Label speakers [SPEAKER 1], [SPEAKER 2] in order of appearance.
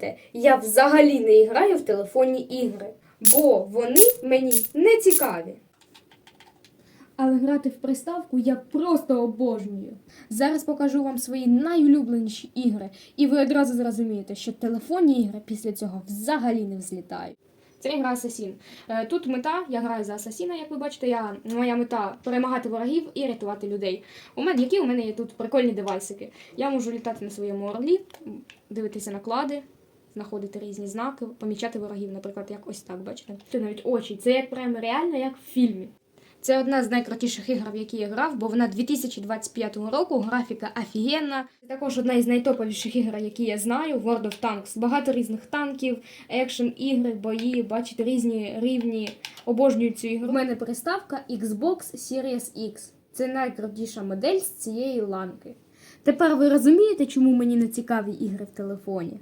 [SPEAKER 1] знаєте, я взагалі не граю в телефонні ігри, бо вони мені не цікаві.
[SPEAKER 2] Але грати в приставку я просто обожнюю. Зараз покажу вам свої найулюбленіші ігри, і ви одразу зрозумієте, що телефонні ігри після цього взагалі не взлітають. Це гра Асасін. Е, Тут мета, я граю за Асасіна, як ви бачите, я, моя мета перемагати ворогів і рятувати людей. У мене, які у мене є тут прикольні девайсики. Я можу літати на своєму орлі, дивитися наклади, знаходити різні знаки, помічати ворогів, наприклад, як ось так, бачите. Це навіть очі. Це як прямо реально, як в фільмі. Це одна з найкрутіших ігор, в які я грав, бо вона 2025 року, графіка офігенна. Це також одна із найтоповіших ігор, які я знаю, World of Tanks. Багато різних танків, екшен ігри, бої, бачите, різні рівні. Обожнюю цю ігру. У мене приставка Xbox Series X. Це найкрутіша модель з цієї ланки. Тепер ви розумієте, чому мені не цікаві ігри в телефоні?